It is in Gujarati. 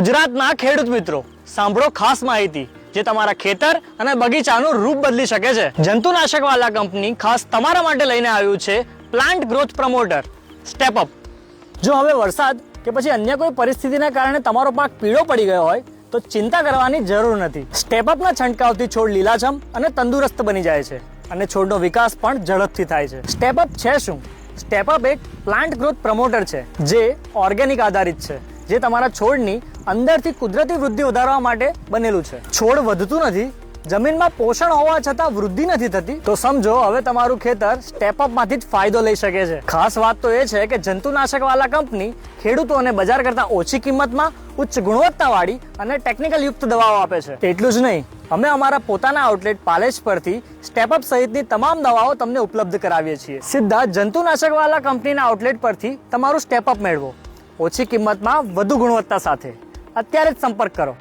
ગુજરાતના ખેડૂત મિત્રો, સાંભળો ખાસ માહિતી, જે તમારા ખેતર અને બગીચાનું રૂપ બદલી શકે છે. જંતુનાશક વાલા કંપની ખાસ તમારા માટે લઈને આવ્યું છે plant growth promoter step up જો હવે વરસાદ કે પછી અન્ય કોઈ પરિસ્થિતિના કારણે તમારો પાક પીળો પડી ગયો હોય, તો ચિંતા કરવાની જરૂર નથી. સ્ટેપ અપના છંટકાવથી છોડ લીલાછમ અને તંદુરસ્ત બની જાય છે અને છોડનો વિકાસ પણ ઝડપથી થાય છે. સ્ટેપ અપ છે શું? સ્ટેપ અપ એક પ્લાન્ટ ગ્રોથ પ્રમોટર છે, જે ઓર્ગેનિક આધારિત છે, જે તમારા છોડની અંદરથી કુદરતી વૃદ્ધિ વધારવા માટે બનેલું છે. છોડ વધતું નથી, જમીનમાં પોષણ હોવા છતાં વૃદ્ધિ નથી થતી, તો સમજો હવે તમારું ખેતર સ્ટેપઅપમાંથી માંથી જ ફાયદો લઈ શકે છે. ખાસ વાત તો એ છે કે જંતુનાશક વાળા કંપની ખેડૂતોને બજાર કરતા ઓછી કિંમતમાં ઉચ્ચ ગુણવત્તાવાળી અને ટેકનિકલ યુક્ત દવાઓ આપે છે. એટલું જ નહીં, અમે અમારા પોતાના આઉટલેટ પાલેજ પરથી સ્ટેપઅપ સહિતની તમામ દવાઓ તમને ઉપલબ્ધ કરાવીએ છીએ. સીધા જંતુનાશક વાળા કંપનીના આઉટલેટ પરથી તમારું સ્ટેપઅપ મેળવો. ઓછી કિંમતમાં વધુ ગુણવત્તા સાથે. અત્યારે જ સંપર્ક કરો.